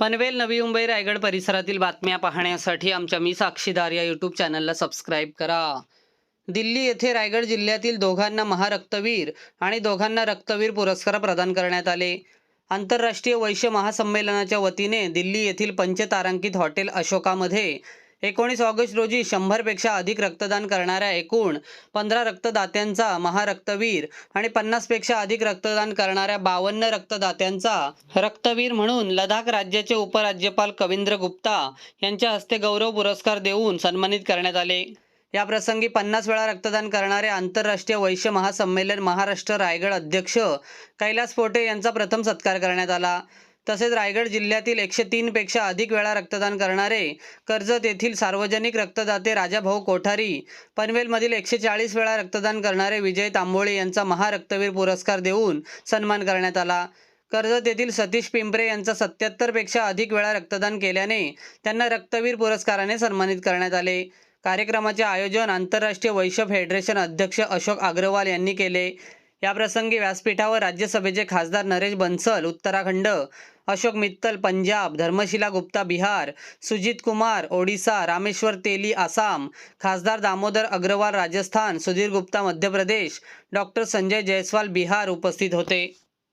पनवेल नवी मुंबई रायगड परिसरातील बातम्या पाहण्यासाठी आमच्या मी साक्षीदार या यूट्यूब चॅनलला सबस्क्राईब करा. दिल्ली येथे रायगड जिल्ह्यातील दोघांना महारक्तवीर आणि दोघांना रक्तवीर पुरस्कार प्रदान करण्यात आले. आंतरराष्ट्रीय वैश्य महासंमेलनाच्या वतीने दिल्ली येथील पंचतारांकित हॉटेल अशोकामध्ये एकोणीस ऑगस्ट रोजी शंभरपेक्षा अधिक रक्तदान करणाऱ्या एकूण पंधरा रक्तदात्यांचा महारक्तवीर आणि पन्नासपेक्षा अधिक रक्तदान करणाऱ्या बावन्न रक्तदात्यांचा रक्तवीर म्हणून लडाख राज्याचे उपराज्यपाल कवींद्र गुप्ता यांच्या हस्ते गौरव पुरस्कार देऊन सन्मानित करण्यात आले. या प्रसंगी पन्नास वेळा रक्तदान करणारे आंतरराष्ट्रीय वैश्य महासंमेलन महाराष्ट्र रायगड अध्यक्ष कैलास पोटे यांचा प्रथम सत्कार करण्यात आला. तसेच रायगड जिल्ह्यातील एकशे तीनपेक्षा अधिक वेळा रक्तदान करणारे कर्जत येथील सार्वजनिक रक्तदाते राजाभाऊ कोठारी पनवेलमधील एकशे चाळीस वेळा रक्तदान करणारे विजय तांबोळे यांचा महारक्तवीर पुरस्कार देऊन सन्मान करण्यात आला. कर्जत येथील सतीश पिंपरे यांचा सत्याहत्तरपेक्षा अधिक वेळा रक्तदान केल्याने त्यांना रक्तवीर पुरस्काराने सन्मानित करण्यात आले. कार्यक्रमाचे आयोजन आंतरराष्ट्रीय वैश्य फेडरेशन अध्यक्ष अशोक अग्रवाल यांनी केले. याप्रसंगी व्यासपीठावर राज्यसभेचे खासदार नरेश बन्सल उत्तराखंड अशोक मित्तल पंजाब धर्मशिला गुप्ता बिहार सुजित कुमार ओडिसा रामेश्वर तेली आसाम खासदार दामोदर अग्रवाल राजस्थान सुधीर गुप्ता मध्य प्रदेश डॉक्टर संजय जयस्वाल बिहार उपस्थित होते.